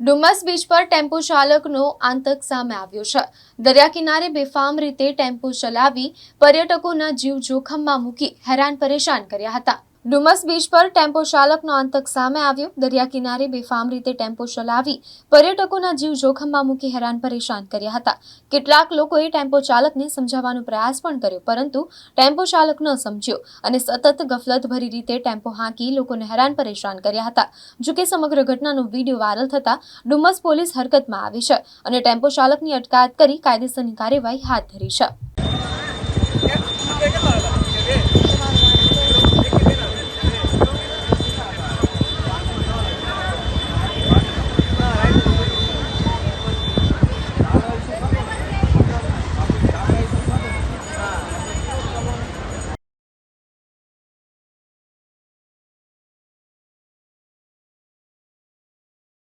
Dumas beach પર tempo ચાલકનો આતંક સામે આવ્યો છે. દરિયા કિનારે બેફામ રીતે ટેમ્પો ચલાવી પર્યટકોના જીવ જોખમમાં મૂકી હેરાન પરેશાન કર્યા હતા. ડુમસ બીચ પર ટેમ્પો ચાલકનો આતંક સામે આવ્યો. દરિયા કિનારે બેફામ રીતે ટેમ્પો ચલાવી પર્યટકોના જીવ જોખમમાં મૂકી હેરાન પરેશાન કર્યા હતા. કેટલાક લોકોએ ટેમ્પો ચાલકને સમજાવવાનો પ્રયાસ પણ કર્યો, પરંતુ ટેમ્પો ચાલક ન સમજ્યો અને સતત ગફલતભરી રીતે ટેમ્પો હાંકી લોકોને હેરાન પરેશાન કર્યા હતા. જોકે સમગ્ર ઘટનાનો વીડિયો વાયરલ થતા ડુમસ પોલીસ હરકતમાં આવી છે અને ટેમ્પો ચાલકની અટકાયત કરી કાયદેસરની કાર્યવાહી હાથ ધરી છે.